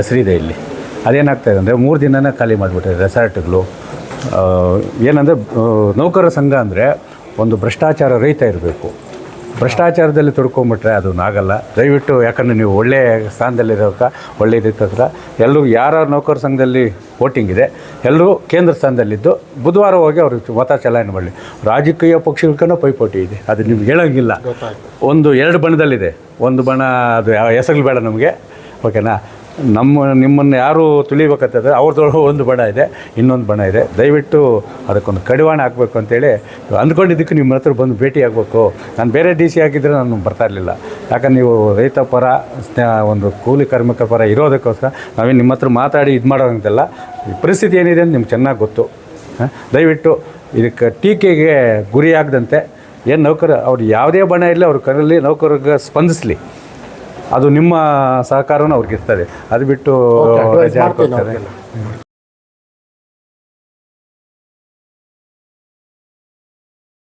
ಹೆಸರಿದೆ ಇಲ್ಲಿ. ಅದೇನಾಗ್ತಾಯಿದೆ ಅಂದರೆ ಮೂರು ದಿನನೇ ಖಾಲಿ ಮಾಡಿಬಿಟ್ಟಿದೆ ರೆಸಾರ್ಟ್ಗಳು. ಏನಂದರೆ ನೌಕರರ ಸಂಘ ಅಂದರೆ ಒಂದು ಭ್ರಷ್ಟಾಚಾರ ರಹಿತ ಇರಬೇಕು. ಭ್ರಷ್ಟಾಚಾರದಲ್ಲಿ ತೊಡ್ಕೊಂಬಿಟ್ರೆ ಅದು ಆಗಲ್ಲ ದಯವಿಟ್ಟು ಯಾಕಂದರೆ ನೀವು ಒಳ್ಳೆಯ ಸ್ಥಾನದಲ್ಲಿರೋಕ ಒಳ್ಳೆ ಇದಕ್ಕೆ ಎಲ್ಲರೂ ಯಾರ ನೌಕರ ಸಂಘದಲ್ಲಿ ವೋಟಿಂಗ್ ಇದೆ ಎಲ್ಲರೂ ಕೇಂದ್ರ ಸ್ಥಾನದಲ್ಲಿದ್ದು ಬುಧವಾರ ಹೋಗಿ ಅವರು ಮತ ಚಲಾವಣೆ ಮಾಡಲಿ. ರಾಜಕೀಯ ಪಕ್ಷಗಳಿಗೂ ಪೈಪೋಟಿ ಇದೆ. ಅದು ನಿಮ್ಗೆ ಹೇಳೋಂಗಿಲ್ಲ. ಒಂದು ಎರಡು ಬಣದಲ್ಲಿದೆ ಒಂದು ಬಣ ಅದು ಯಾವ ಹೆಸರು ಬೇಡ ನಮಗೆ. ಓಕೆನಾ? ನಮ್ಮ, ನಿಮ್ಮನ್ನು ಯಾರು ತುಳಿಬೇಕಂತಂದರೆ ಅವ್ರದೊಳಗೆ ಒಂದು ಬಣ ಇದೆ, ಇನ್ನೊಂದು ಬಣ ಇದೆ. ದಯವಿಟ್ಟು ಅದಕ್ಕೊಂದು ಕಡಿವಾಣ ಹಾಕಬೇಕು ಅಂತೇಳಿ ಅಂದ್ಕೊಂಡಿದ್ದಕ್ಕೆ ನಿಮ್ಮ ಹತ್ರ ಬಂದು ಭೇಟಿ ಆಗಬೇಕು. ನಾನು ಬೇರೆ ಡಿ ಸಿ ಆಗಿದ್ದರೆ ನಾನು ಬರ್ತಾ ಇರಲಿಲ್ಲ. ಯಾಕಂದ್ರೆ ನೀವು ರೈತ ಪರ ಒಂದು ಕೂಲಿ ಕಾರ್ಮಿಕ ಪರ ಇರೋದಕ್ಕೋಸ್ಕರ ನಾವೇನು ನಿಮ್ಮ ಹತ್ರ ಮಾತಾಡಿ ಇದು ಮಾಡೋಂಗಿಲ್ಲ ಪರಿಸ್ಥಿತಿ ಏನಿದೆ ಅಂತ ನಿಮ್ಗೆ ಚೆನ್ನಾಗಿ ಗೊತ್ತು? ದಯವಿಟ್ಟು ಇದಕ್ಕೆ ಟೀಕೆಗೆ ಗುರಿಯಾಗದಂತೆ ಏನು ನೌಕರ, ಅವ್ರು ಯಾವುದೇ ಬಣ ಇರಲಿ, ಅವ್ರ ಕರಲ್ಲಿ ನೌಕರಿಗೆ ಸ್ಪಂದಿಸಲಿ. ಅದು ನಿಮ್ಮ ಸಹಕಾರವೂ ಅವ್ರಿಗೆ ಇರ್ತದೆ ಅದು ಬಿಟ್ಟು ರಜೆ.